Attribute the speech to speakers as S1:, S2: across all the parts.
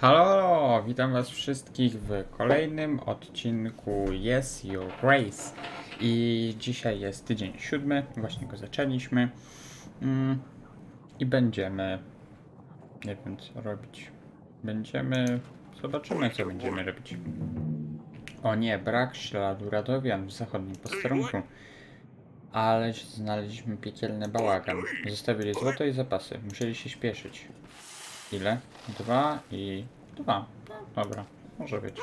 S1: Halo, witam was wszystkich w kolejnym odcinku Yes Your Grace. I dzisiaj jest tydzień siódmy, właśnie go zaczęliśmy. Mm, I będziemy, nie wiem co robić. Będziemy, zobaczymy co będziemy robić. O nie, brak śladu radowian w zachodnim posterunku. Ale znaleźliśmy piekielny bałagan. Zostawili złoto i zapasy. Musieli się śpieszyć. Ile? Dwa i dwa. No, dobra, może być.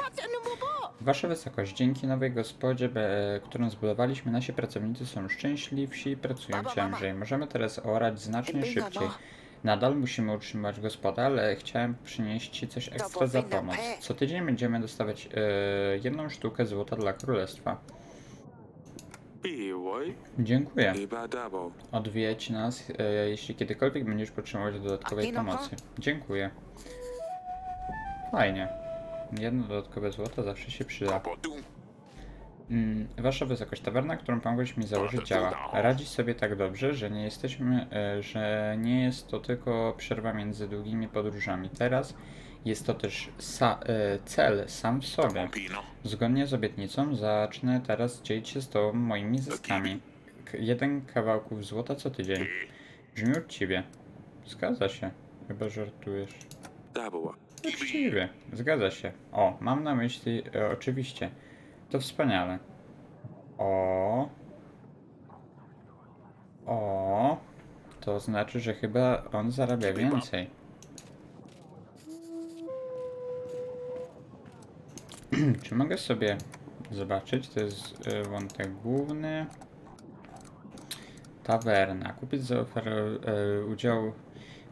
S1: Wasza wysokość, dzięki nowej gospodzie, be, którą zbudowaliśmy, nasi pracownicy są szczęśliwsi i pracują ciężej. Możemy teraz orać znacznie szybciej. Nadal musimy utrzymywać gospodę, ale chciałem przynieść Ci coś ekstra za pomoc. Co tydzień będziemy dostawać e, jedną sztukę złota dla królestwa. Dziękuję. Odwiedź nas, e, jeśli kiedykolwiek będziesz potrzebować dodatkowej pomocy. Dziękuję. Fajnie. Jedno dodatkowe złoto zawsze się przyda. Mm, wasza wysokość, tawerna, którą pomogłeś mi założyć działa. Radzi sobie tak dobrze, że nie jesteśmy, e, że nie jest to tylko przerwa między długimi podróżami. Teraz jest to też sa e, cel sam w sobie. Zgodnie z obietnicą zacznę teraz dzielić się z Tobą moimi zyskami. K jeden kawałków złota co tydzień. Brzmi uczciwie. Zgadza się. Chyba żartujesz. Uczciwie. Zgadza się. O, mam na myśli e, oczywiście. To wspaniale. O. O. To znaczy, że chyba on zarabia więcej. Czy mogę sobie zobaczyć? To jest e, wątek główny. Tawerna. Kupiec zaoferował e, udział.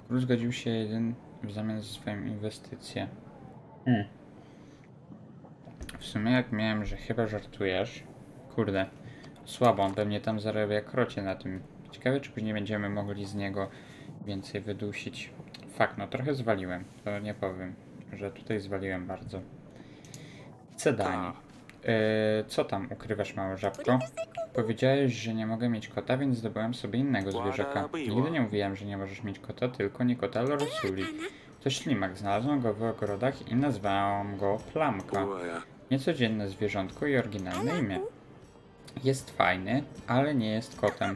S1: Król zgodził się jeden w zamian za swoją inwestycję. Hmm. W sumie jak miałem, że chyba żartujesz. Kurde. Słabo, on pewnie tam zarabia krocie na tym. Ciekawe, czy później będziemy mogli z niego więcej wydusić. Fakt, no trochę zwaliłem. To nie powiem, że tutaj zwaliłem bardzo. Cedani. E, co tam ukrywasz, mała żabko? Powiedziałeś, że nie mogę mieć kota, więc zdobyłem sobie innego zwierzaka. Nigdy nie mówiłem, że nie możesz mieć kota, tylko nie kota Lorsuli. To ślimak, znalazłem go w ogrodach i nazwałam go Plamka. Niecodzienne zwierzątko i oryginalne imię. Jest fajny, ale nie jest kotem.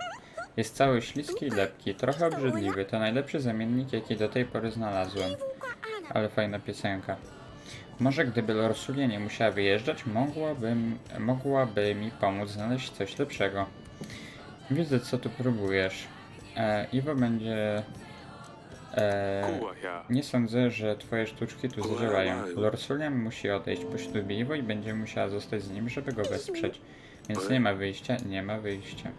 S1: Jest cały śliski i lepki, trochę obrzydliwy. To najlepszy zamiennik, jaki do tej pory znalazłem. Ale fajna piosenka. Może gdyby Lorsulia nie musiała wyjeżdżać, mogłabym, mogłaby mi pomóc znaleźć coś lepszego. Widzę, co tu próbujesz. E, Iwo będzie... E, nie sądzę, że twoje sztuczki tu zadziałają. Lorsulia musi odejść po ślubie Iwo i będzie musiała zostać z nim, żeby go wesprzeć. Więc nie ma wyjścia, nie ma wyjścia.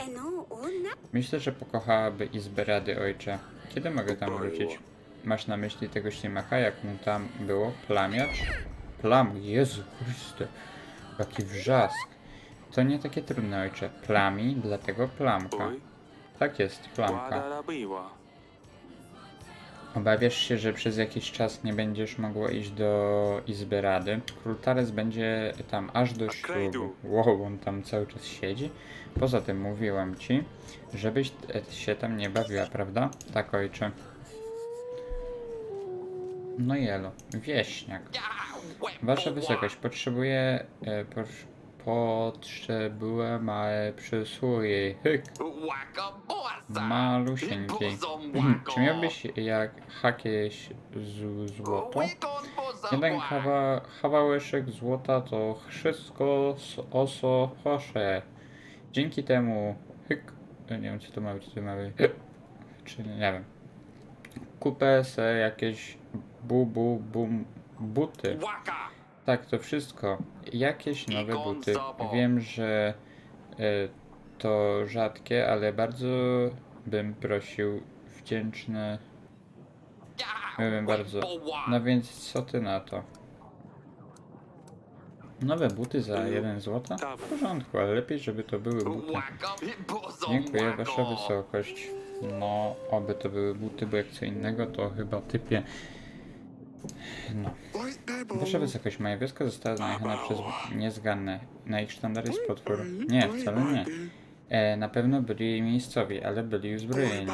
S1: Myślę, że pokochałaby izbę rady ojcze. Kiedy mogę tam wrócić? Masz na myśli tego ślimaka, jak mu tam było? Plamiacz? Plam, Jezu Chryste, jaki wrzask. To nie takie trudne, ojcze. Plami, dlatego plamka. Tak jest, plamka. Obawiasz się, że przez jakiś czas nie będziesz mogła iść do Izby Rady. Król Tares będzie tam aż do ślubu. Wow, on tam cały czas siedzi. Poza tym mówiłam ci, żebyś się tam nie bawiła, prawda? Tak, ojcze. No jelo, wieśniak. Wasza wysokość, potrzebuję... E, potrz, potrzebuję małe przysługi. Hyk. Malusieńkiej. Mhm. Czy miałbyś jak hakieś złoto? Jeden kawa, kawałeczek złota to wszystko z oso proszę. Dzięki temu... Hyk. E, nie wiem, co to ma być, co to ma być. Czy nie wiem kupę se jakieś bu, bu, bum, buty. Tak, to wszystko. Jakieś nowe buty. Wiem, że e, to rzadkie, ale bardzo bym prosił wdzięczne. Byłem bardzo. No więc co ty na to? Nowe buty za yy, 1 zł? W porządku, ale lepiej, żeby to były buty. Dziękuję, wasza wysokość. No, oby to były buty, bo jak co innego, to chyba typie no. Wasza wysokość, moja wioska została najechana przez niezganne. Na ich sztandar jest potwór. Nie, wcale nie. E, na pewno byli miejscowi, ale byli uzbrojeni.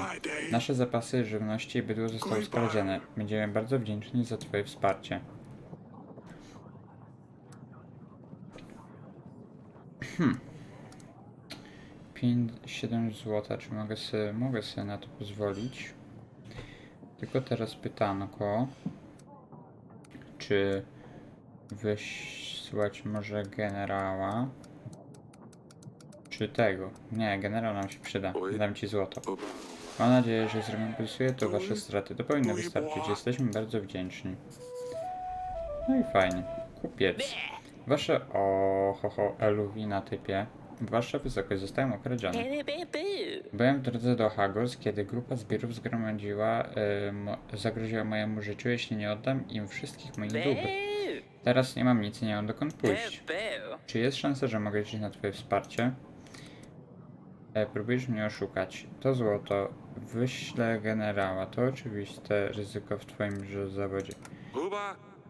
S1: Nasze zapasy żywności i bydło zostały skradzione. Będziemy bardzo wdzięczni za twoje wsparcie. Hmm. 5, 7 zł, czy mogę sobie, mogę sobie na to pozwolić? Tylko teraz pytanko czy wysłać może generała, czy tego? Nie, generał nam się przyda, dam ci złoto. Mam nadzieję, że zrekompensuje to wasze straty. To powinno wystarczyć. Jesteśmy bardzo wdzięczni. No i fajnie. Kupiec. Wasze o ho, ho, eluwi na typie. Wasza wysokość zostałem okradziony. Byłem w drodze do Hagos, kiedy grupa zbirów zgromadziła, zagroziła mojemu życiu, jeśli nie oddam im wszystkich moich dóbr. Teraz nie mam nic i nie mam dokąd pójść. Czy jest szansa, że mogę liczyć na twoje wsparcie? E, próbujesz mnie oszukać. To złoto. Wyślę generała. To oczywiste ryzyko w twoim zawodzie.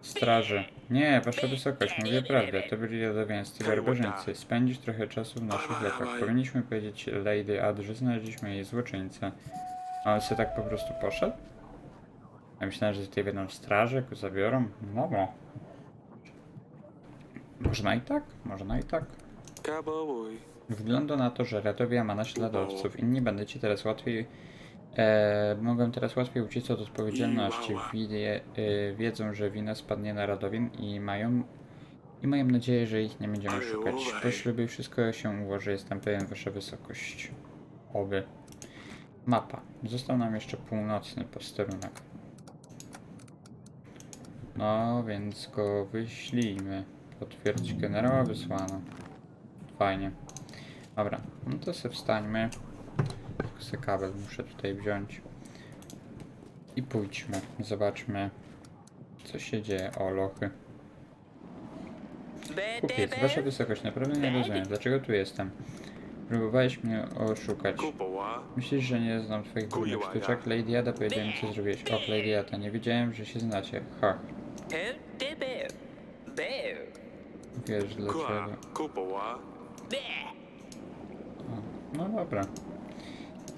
S1: Straży. Nie, wasza wysokość, mówię prawdę. To byli jadowięscy barbarzyńcy. Spędzić trochę czasu w naszych lekach. Powinniśmy powiedzieć Lady Ad, że znaleźliśmy jej złoczyńcę. A on sobie tak po prostu poszedł? Ja myślałem, że tutaj będą straże, go zabiorą. No, no. Można i tak, można i tak. Wygląda na to, że Radowia ma naśladowców. Inni bandyci teraz łatwiej. E, mogą teraz łatwiej uciec od odpowiedzialności. Wie, e, wiedzą, że wina spadnie na Radowin i mają. I mają nadzieję, że ich nie będziemy szukać. Po ślubie wszystko się ułoży, jestem pewien, wasza wysokość. Oby. Mapa. Został nam jeszcze północny posterunek. No, więc go wyślijmy. Potwierdź generała wysłano. Fajnie. Dobra, no to sobie wstańmy. Sobie kabel muszę tutaj wziąć. I pójdźmy. Zobaczmy, co się dzieje. O, lochy. Kupiec, wasza wysokość, naprawdę nie rozumiem. Dlaczego tu jestem? Próbowałeś mnie oszukać. Myślisz, że nie znam twoich
S2: Kujowa,
S1: sztuczek? Lady Ada powiedziała mi, co zrobiłeś. Och, Lady Ada, nie wiedziałem, że się znacie. Ha, wiesz dlaczego.
S2: Kupowa.
S1: No dobra.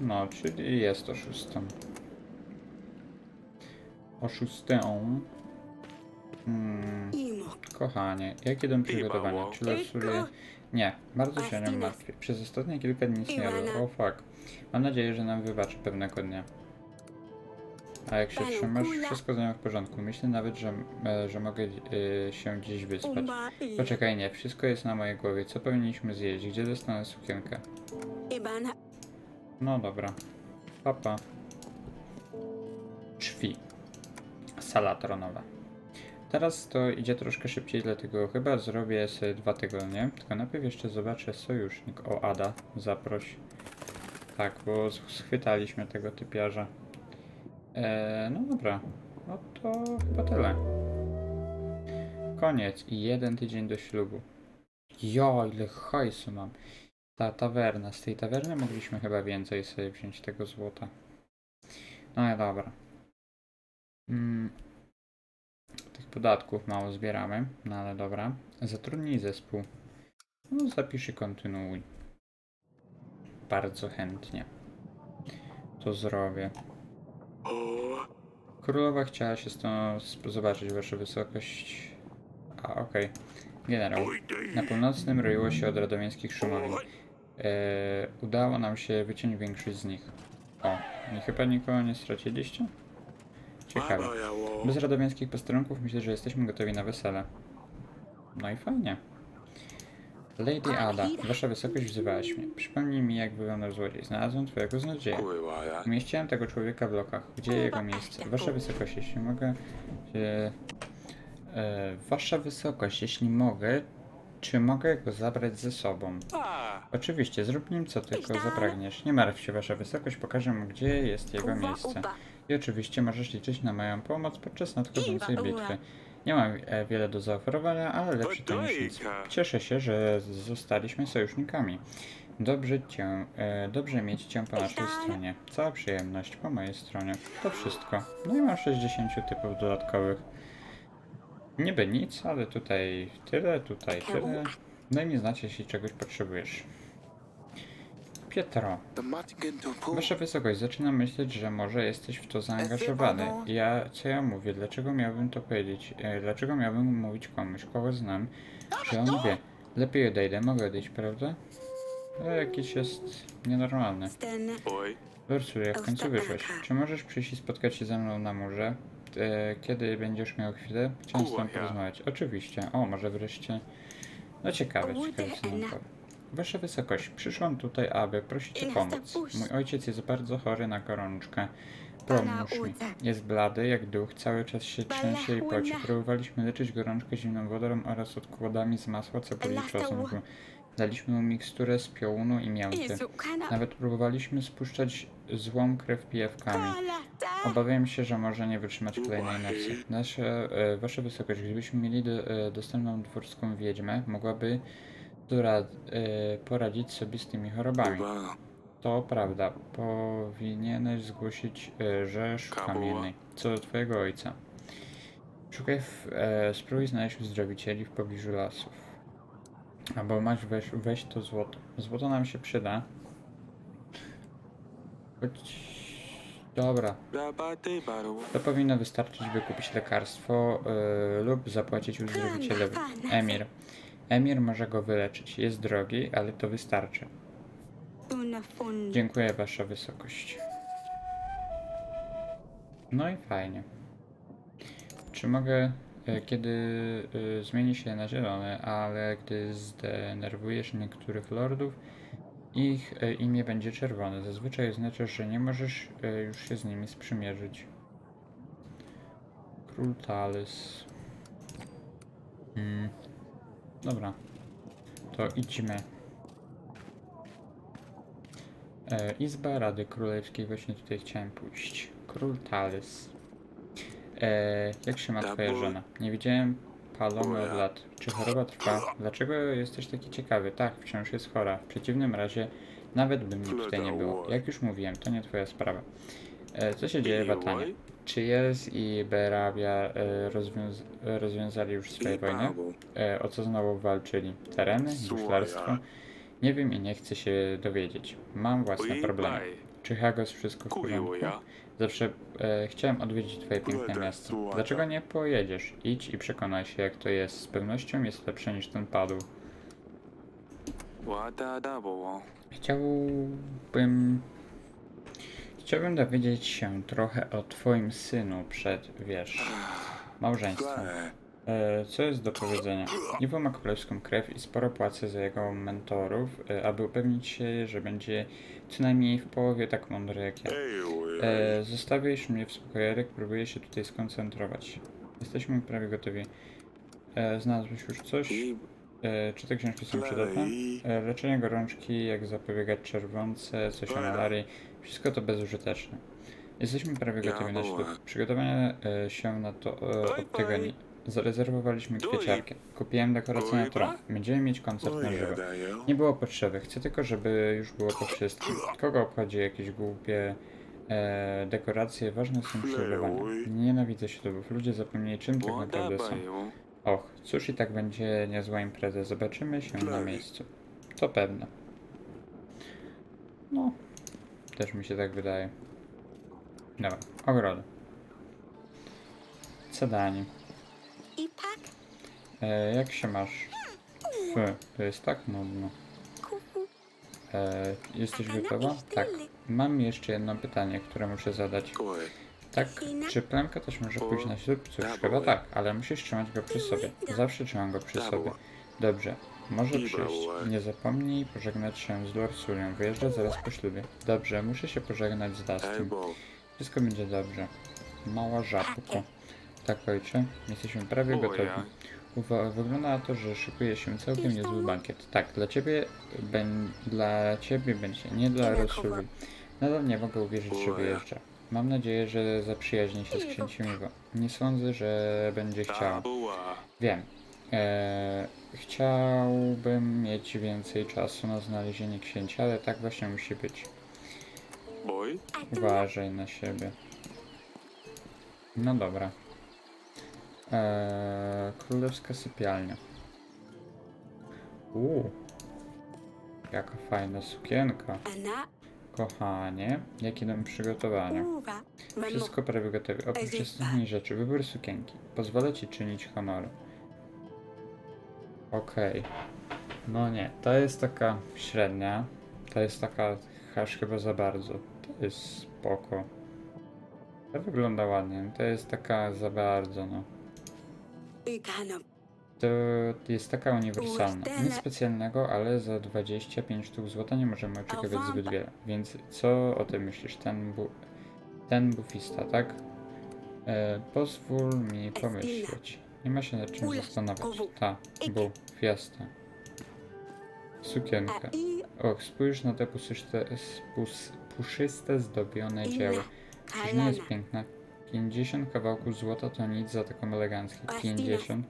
S1: No, czyli jest oszustą. Oszustę. Hmm, kochanie, jakie będą przygotowania? Czy losuję... Nie, bardzo się nią martwię. Przez ostatnie kilka dni nic nie jadłem. O fuck. Mam nadzieję, że nam wybaczy pewnego dnia. A jak się trzymasz, wszystko z nią w porządku. Myślę nawet, że, e, że mogę e, się gdzieś wyspać. Poczekaj, nie, wszystko jest na mojej głowie. Co powinniśmy zjeść? Gdzie dostanę sukienkę? No dobra. Papa. Drzwi. Sala tronowa. Teraz to idzie troszkę szybciej, dlatego chyba zrobię sobie dwa tygodnie. Tylko najpierw jeszcze zobaczę sojusznik. O, Ada, zaproś. Tak, bo sch- schwytaliśmy tego typiarza. Eee, no dobra. No to chyba tyle. Koniec i jeden tydzień do ślubu. Jo, ile hajsu mam. Ta tawerna. Z tej tawerny mogliśmy chyba więcej sobie wziąć tego złota. No i dobra. Mm. Tych podatków mało zbieramy, no ale dobra. Zatrudnij zespół. No zapisz i kontynuuj. Bardzo chętnie. To zrobię. Królowa chciała się stąd zobaczyć, wasza wysokość. A, okej. Generał. Na północnym roiło się od radomieńskich szumowin. E, udało nam się wyciąć większość z nich. O, i chyba nikogo nie straciliście? Ciekawe. Bez radomieńskich posterunków myślę, że jesteśmy gotowi na wesele. No i fajnie. Lady Ada, wasza wysokość wzywałaś mnie. Przypomnij mi, jak wyglądał złodziej. Znalazłem twojego złodzieja. Umieściłem tego człowieka w lokach. Gdzie jego miejsce? Wasza wysokość, jeśli mogę. E, wasza wysokość, jeśli mogę, czy mogę go zabrać ze sobą? Oczywiście, zrób nim co tylko zapragniesz. Nie martw się, wasza wysokość, pokażę mu, gdzie jest jego miejsce. I oczywiście możesz liczyć na moją pomoc podczas nadchodzącej bitwy. Nie mam e, wiele do zaoferowania, ale lepsze to niż nic. Cieszę się, że zostaliśmy sojusznikami. Dobrze, cię, e, dobrze mieć cię po naszej stronie. Cała przyjemność po mojej stronie. To wszystko. No i mam 60 typów dodatkowych. Niby nic, ale tutaj tyle, tutaj tyle. No i mi znać, jeśli czegoś potrzebujesz. Pietro, wasza wysokość, zaczynam myśleć, że może jesteś w to zaangażowany. Ja, co ja mówię, dlaczego miałbym to powiedzieć? Eee, dlaczego miałbym mówić komuś, kogo znam, że on wie? Lepiej odejdę, mogę odejść, prawda? Ale jakiś jest nienormalny. Ursula, w końcu wyszłaś. Czy możesz przyjść i spotkać się ze mną na murze? E, kiedy będziesz miał chwilę? Chciałem z tobą porozmawiać. Oczywiście. O, może wreszcie... No ciekawe, ciekawe co nam powie. Wasza wysokość, przyszłam tutaj, aby prosić o pomoc. Mój ojciec jest bardzo chory na gorączkę. Pomóż mi. Jest blady jak duch, cały czas się trzęsie i poci. Próbowaliśmy leczyć gorączkę zimną wodą oraz odkładami z masła, cebuli i czosnku. Daliśmy mu miksturę z piołunu i mięty. Nawet próbowaliśmy spuszczać złą krew pijawkami.
S3: Kala, ta.
S1: Obawiam się, że może nie wytrzymać kolejnej nocy. Nasze, e, wasza wysokość, gdybyśmy mieli do, e, dostępną dworską wiedźmę, mogłaby dora, e, poradzić sobie z tymi chorobami. To prawda, powinieneś zgłosić e, rzesz
S2: Kabuła.
S1: kamiennej. Co do twojego ojca. Szukaj, w, e, spróbuj znaleźć uzdrowicieli w pobliżu lasów. Albo masz, weź, weź to złoto. Złoto nam się przyda. Choć... Dobra, to powinno wystarczyć, by kupić lekarstwo e, lub zapłacić uzdrowicielowi. Emir. Emir może go wyleczyć. Jest drogi, ale to wystarczy. Dziękuję Wasza Wysokość. No i fajnie. Czy mogę, kiedy e, zmieni się na zielone, ale gdy zdenerwujesz niektórych lordów, ich e, imię będzie czerwone. Zazwyczaj oznacza, że nie możesz e, już się z nimi sprzymierzyć. Król Talys. Hmm. Dobra. To idźmy. E, Izba Rady Królewskiej, właśnie tutaj chciałem pójść. Król Talys. E, jak się ma twoja żona? Nie widziałem Palomy od lat. Czy choroba trwa? Dlaczego jesteś taki ciekawy? Tak, wciąż jest chora. W przeciwnym razie nawet by mnie tutaj nie było. Jak już mówiłem, to nie twoja sprawa. E, co się dzieje w Atanie? Czy Jest i Berabia e, rozwiąz rozwiązali już swoje wojny? E, o co znowu walczyli? Tereny? Guślarstwo? Nie wiem i nie chcę się dowiedzieć. Mam własne problemy. Czy Hagos wszystko w porządku? Zawsze e, chciałem odwiedzić twoje piękne
S2: Kurde,
S1: miasto. Dlaczego nie pojedziesz? Idź i przekonaj się jak to jest. Z pewnością jest lepsze niż ten padł. Chciałbym... Chciałbym dowiedzieć się trochę o twoim synu przed, wiesz, małżeństwem. E, Co jest do powiedzenia? Iwo ma królewską krew i sporo płacę za jego mentorów, e, aby upewnić się, że będzie co najmniej w połowie tak mądry jak ja. E, zostawisz mnie w spokoju, Eryk próbuję się tutaj skoncentrować. Jesteśmy prawie gotowi. E, znalazłeś już coś? E, czy te książki są przydatne? E, leczenie gorączki, jak zapobiegać czerwonce, coś o malarii. Wszystko to bezużyteczne. Jesteśmy prawie gotowi na ślub. Przygotowania e, się na to e, od nie. Zarezerwowaliśmy kwieciarkę. Kupiłem dekorację na tron.
S2: bra.
S1: Będziemy mieć koncert na żywo. Nie było potrzeby. Chcę tylko, żeby już było po wszystkim. Kogo obchodzi jakieś głupie e, dekoracje? Ważne są.
S2: Oj.
S1: Nienawidzę ślubów. Ludzie zapomnieli czym tak naprawdę są. Och, cóż i tak będzie niezła impreza. Zobaczymy się na miejscu. To pewne. No, też mi się tak wydaje. Dobra, ogrody. Zadanie.
S3: I pak.
S1: E, jak się masz? F, to jest tak nudno. E, jesteś gotowa? Tak. Mam jeszcze jedno pytanie, które muszę zadać. Tak, czy plemka też może pójść na ślub? Cóż,
S2: Double.
S1: chyba tak, ale musisz trzymać go przy sobie. Zawsze trzymam go przy sobie. Dobrze, może przyjść. Nie zapomnij pożegnać się z Lorsulią. Wyjeżdża zaraz po ślubie. Dobrze, muszę się pożegnać z Dustin. Wszystko będzie dobrze. Mała żabko. Tak, ojcze, jesteśmy prawie
S2: O,
S1: gotowi.
S2: ja.
S1: Uwa- wygląda na to, że szykuje się całkiem niezły bankiet. Tak, dla ciebie, ben, dla ciebie będzie, nie dla. Rosuli. Nadal nie mogę uwierzyć, że wyjeżdża. Mam nadzieję, że zaprzyjaźni się z księciem Iwo. Nie sądzę, że będzie chciał. Wiem. Eee, chciałbym mieć więcej czasu na znalezienie księcia, ale tak właśnie musi być. Uważaj na siebie. No dobra. Eee, królewska sypialnia. Uuu. Jaka fajna sukienka. Kochanie, jak idą przygotowania? Wszystko prawie gotowe. Oprócz
S3: Edyta.
S1: ostatniej rzeczy, wybór sukienki. Pozwolę ci czynić honory. Okej. No nie, to jest taka średnia. To jest taka aż chyba za bardzo. To jest spoko. To wygląda ładnie. To jest taka za bardzo, no. To jest taka uniwersalna. Nic specjalnego, ale za 25 sztuk złota nie możemy oczekiwać zbyt wiele. Więc co o tym myślisz? Ten, bu ten bufista, tak? E, pozwól mi pomyśleć. Nie ma się nad czym zastanawiać. Ta, bu, fiesta. Sukienka. Och, spójrz na te puszyste, pus, puszyste zdobione dzieła.
S3: ina.
S1: Czyż nie jest piękna? 50 kawałków złota to nic za taką.
S3: Właśnie.
S1: 50?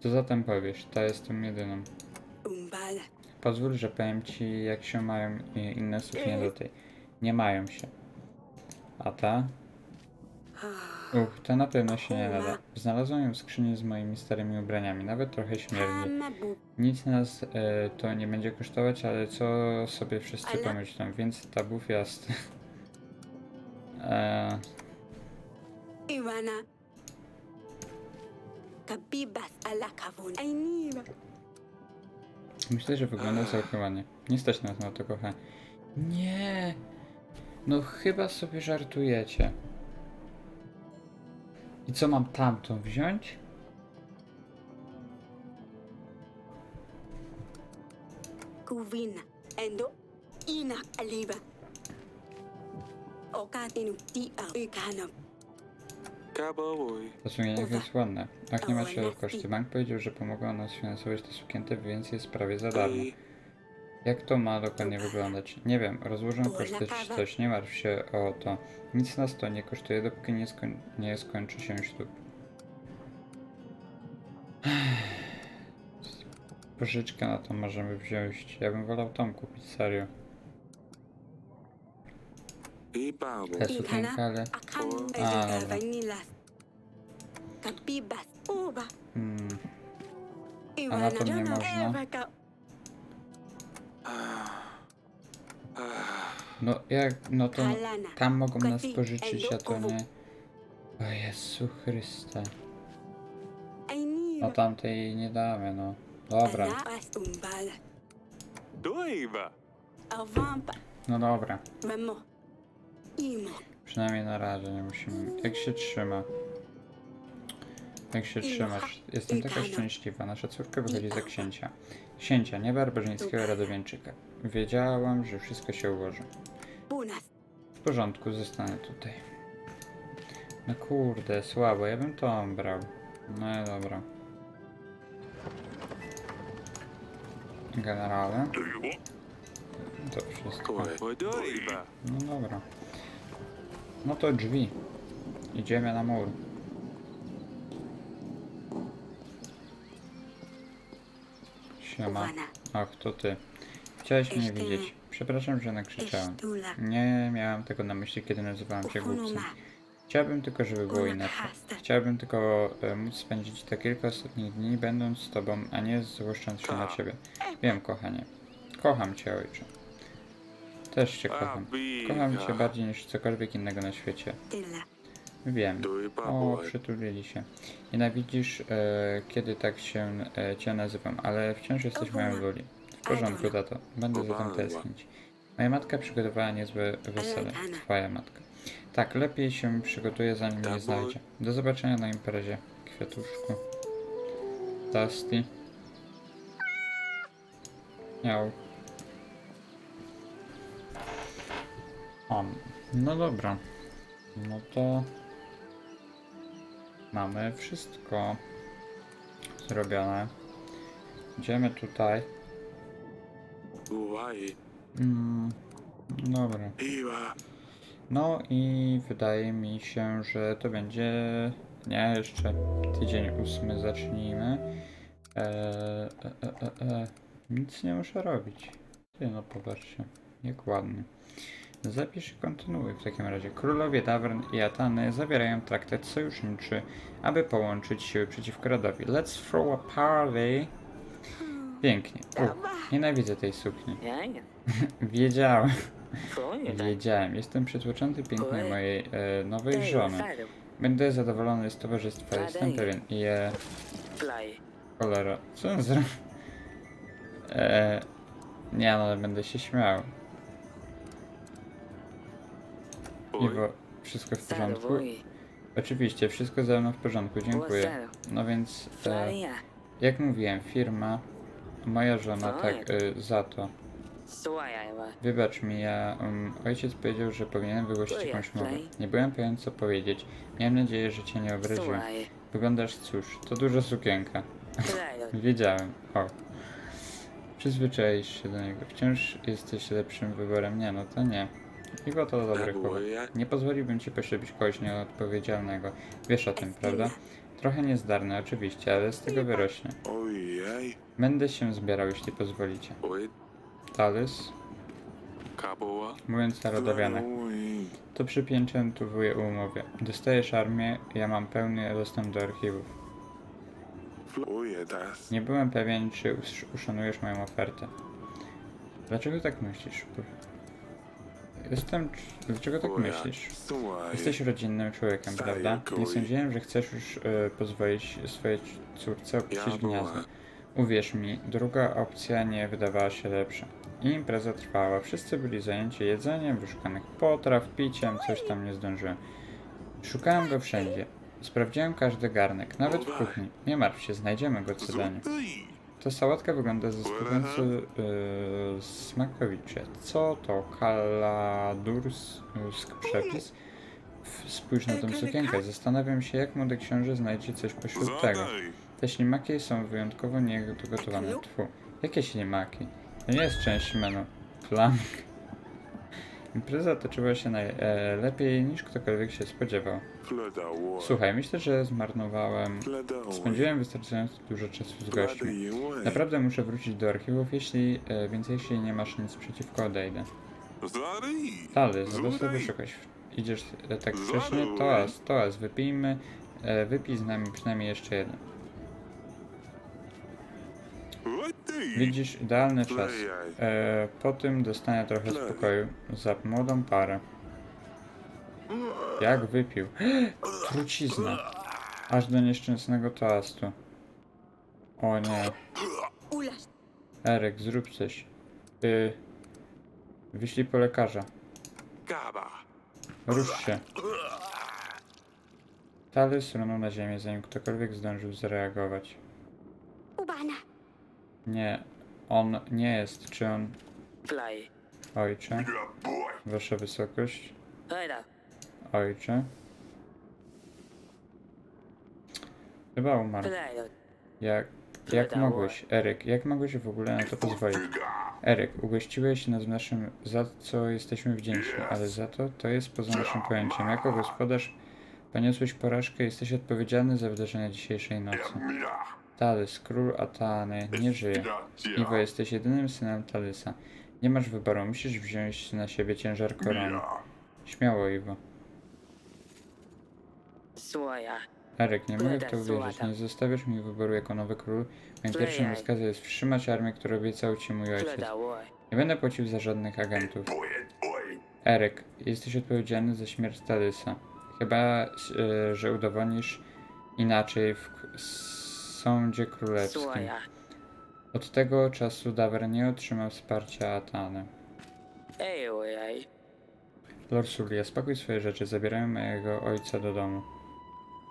S1: Co zatem powiesz? Ta jestem jedyną. Pozwól, że powiem ci, jak się mają inne suknie do tej. Nie mają się. A ta? Uch, ta na pewno się nie nada. Znalazłem ją w skrzyni z moimi starymi ubraniami, nawet trochę śmierdzi. Nic nas e, to nie będzie kosztować, ale co sobie wszyscy pomyślą, więc ta bufiast. e,
S3: Iwana. Kabibas ala kawun. Ainira.
S1: Myślę, że wygląda całkiem ładnie. Nie stać nas na to, kochanie. Nie! No chyba sobie żartujecie. I co, mam tamtą wziąć?
S3: Kuvina. Endo. Ina aliba. Okatinu ti a ikanam.
S2: Kaba boy.
S1: To sukienka jest ładne. Ach, nie ma
S3: nasty.
S1: koszty. Bank powiedział, że pomogą nam sfinansować tę sukienkę, więc jest prawie za darmo. Jak to ma dokładnie wyglądać? Nie wiem, rozłożę koszty czy coś, nie martw się o to. Nic nas to nie kosztuje, dopóki nie, skoń nie skończy się ślub. Pożyczkę na to możemy wziąć. Ja bym wolał tą kupić, serio. Ta sukienka, ale... Ah,
S3: Ejaka
S1: dobra. Hmm,
S3: Iwana.
S1: to nie można? No jak, no to tam mogą nas pożyczyć, a to nie... O Jezu Chryste. No tamtej nie damy, no. Dobra, no dobra. Przynajmniej na razie nie musimy. Jak się trzyma? Jak się trzymasz? Jestem taka szczęśliwa. Nasza córka wychodzi za księcia. Księcia, nie barbarzyńskiego Radowieńczyka. Wiedziałam, że wszystko się ułoży. W porządku, zostanę tutaj. No kurde, słabo. Ja bym to brał. No dobra. Generale. To wszystko. No dobra. No to drzwi. Idziemy na mur. Siema.
S3: Uwana.
S1: Ach, to ty. Chciałeś mnie widzieć. Przepraszam, że nakrzyczałem. Nie miałem tego na myśli, kiedy nazywałem cię głupcem. Chciałbym tylko, żeby było inaczej. Chciałbym tylko e, móc spędzić te kilka ostatnich dni będąc z tobą, a nie złoszcząc się na ciebie. Wiem, kochanie. Kocham cię, ojcze. Też cię kocham. Kocham cię bardziej niż cokolwiek innego na świecie. Wiem. O, przytulili się. Nienawidzisz, e, kiedy tak się e, cię nazywam, ale wciąż jesteś moją Luli. W porządku, tato. Będę za tym tęsknić. Moja matka przygotowała niezłe wesele. Twoja matka. Tak, lepiej się przygotuje, zanim mnie znajdzie. Do zobaczenia na imprezie, kwiatuszku. Dusty. Miał. O, no dobra. No to mamy wszystko zrobione. Idziemy tutaj. Mm, dobra.
S2: Iwa.
S1: No i wydaje mi się, że to będzie. Nie, jeszcze tydzień ósmy zacznijmy. Eee, e, e, e. Nic nie muszę robić. Ty no popatrzcie, jak ładnie. Zapisz i kontynuuj w takim razie. Królowie Davern i Atany zawierają traktat sojuszniczy, aby połączyć siły przeciwko Radowi. Let's throw a party. Pięknie. U, nienawidzę tej sukni. Wiedziałem. Wiedziałem, jestem przytłoczony pięknej
S4: Oj.
S1: mojej e, nowej
S4: Ej,
S1: żony. Będę zadowolony z towarzystwa, jestem pewien. I e, cholera, co on zrobił? E, nie no, będę się śmiał. Iwo, wszystko w porządku? Oczywiście, wszystko ze mną w porządku, dziękuję. No więc, e, jak mówiłem, firma, moja żona, tak, e, za to. Wybacz mi, ja, um, ojciec powiedział, że powinienem wygłosić jakąś
S4: jak
S1: mowę. Nie byłem pewien co powiedzieć. Miałem nadzieję, że cię nie obraziłem. Wyglądasz cóż, to duża sukienka. Wiedziałem. O. Przyzwyczaisz się do niego. Wciąż jesteś lepszym wyborem. Nie, no to nie. Iwo to dobry chłopak. Nie pozwoliłbym ci poślubić kogoś nieodpowiedzialnego. Wiesz o tym, prawda? Trochę niezdarne, oczywiście, ale z tego wyrośnie.
S2: Ojej.
S1: Będę się zbierał, jeśli pozwolicie. Talys, mówiąc
S2: Oj.
S1: to przypieczętowuję umowie. Dostajesz armię, ja mam pełny dostęp do archiwów. Nie byłem pewien, czy usz- uszanujesz moją ofertę. Dlaczego tak myślisz? Jestem... Dlaczego tak myślisz? Jesteś rodzinnym człowiekiem, prawda? Nie sądziłem, że chcesz już e, pozwolić swojej córce opuścić gniazdo. Uwierz mi, druga opcja nie wydawała się lepsza. I impreza trwała. Wszyscy byli zajęci jedzeniem, wyszukanych potraw, piciem, coś tam nie zdążyłem. Szukałem go wszędzie. Sprawdziłem każdy garnek, nawet w kuchni. Nie martw się, znajdziemy go co danie. Ta sałatka wygląda zaskakująco yy, smakowicie. Co to? Kaladursk przepis? F- Spójrz na tą sukienkę. Zastanawiam się, jak młody książę znajdzie coś pośród tego. Te ślimaki są wyjątkowo niedogotowane. Tfu. Jakie ślimaki? To nie jest część menu. Flank. Impreza toczyła się najlepiej niż ktokolwiek się spodziewał. Słuchaj, myślę, że zmarnowałem... Spędziłem wystarczająco dużo czasu z gośćmi. Naprawdę muszę wrócić do archiwów, jeśli, e, więc jeśli nie masz nic przeciwko, odejdę. Dalej, zobacz
S2: Zadaj.
S1: szukać. Idziesz e, tak wcześnie, toas, toas, wypijmy, e, wypij z nami przynajmniej jeszcze jeden. Widzisz, idealny czas. E, po tym dostanę trochę spokoju za młodą parę. Jak wypił? Trucizna. Aż do nieszczęsnego toastu. O nie. Eryk, zrób coś. Y, wyślij po lekarza. Rusz się. Talys runął na ziemię, zanim ktokolwiek zdążył zareagować.
S3: Ubana.
S1: Nie, on nie jest. Czy on...
S4: Fly.
S1: Ojcze? Wasza wysokość? Ojcze? Chyba umarł. Jak... Jak mogłeś, Eryk, jak mogłeś w ogóle na to pozwolić? Eryk, ugościłeś nas w naszym, za co jesteśmy wdzięczni, ale za to, to jest poza naszym pojęciem. Jako gospodarz poniosłeś porażkę i jesteś odpowiedzialny za wydarzenia dzisiejszej nocy. Talys, król Atany, nie żyje. Iwo, jesteś jedynym synem Talysa. Nie masz wyboru, musisz wziąć na siebie ciężar korony. Śmiało, Iwo. Eryk, nie mogę w to uwierzyć. Nie zostawiasz mi wyboru jako nowy król. Moim pierwszym rozkazem jest wstrzymać armię, którą obiecał ci mój ojciec. Nie będę płacił za żadnych agentów. Eryk, jesteś odpowiedzialny za śmierć Talysa. Chyba, e, że udowodnisz inaczej w sądzie królewskim. Od tego czasu Dawer nie otrzymał wsparcia Atany. Lord Sulia, spakuj swoje rzeczy, zabieramy mojego ojca do domu.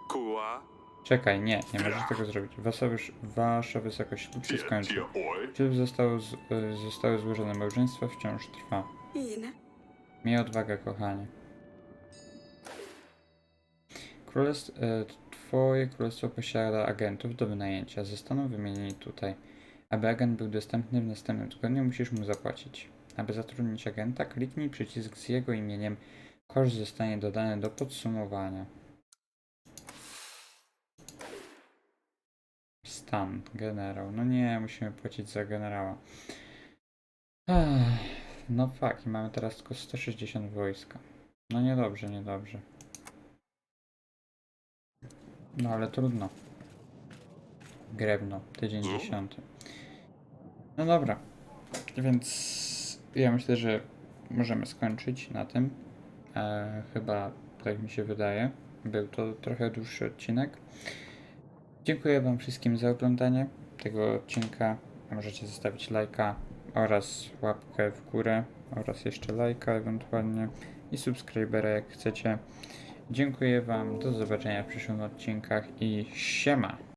S2: Kuła.
S1: Czekaj, nie, nie możesz tego zrobić. Wasza, wasza wysokość, ślub się skończył. Ślub został z, y, zostały złożone, małżeństwo wciąż trwa. Miej odwagę, kochanie. Królestw, e, twoje królestwo posiada agentów do wynajęcia. Zostaną wymienieni tutaj. Aby agent był dostępny w następnym tygodniu, musisz mu zapłacić. Aby zatrudnić agenta, kliknij przycisk z jego imieniem. Koszt zostanie dodany do podsumowania. Stan, generał. No nie, musimy płacić za generała. Ech, no fakt, mamy teraz tylko 160 wojska. No niedobrze, niedobrze. No ale trudno. Grebno, tydzień dziesiąty. No dobra, więc ja myślę, że możemy skończyć na tym. E, chyba tak mi się wydaje. Był to trochę dłuższy odcinek. Dziękuję Wam wszystkim za oglądanie tego odcinka. możecie zostawić lajka oraz łapkę w górę oraz jeszcze lajka ewentualnie i subskrybera jak chcecie. Dziękuję Wam, do zobaczenia w przyszłych odcinkach i siema!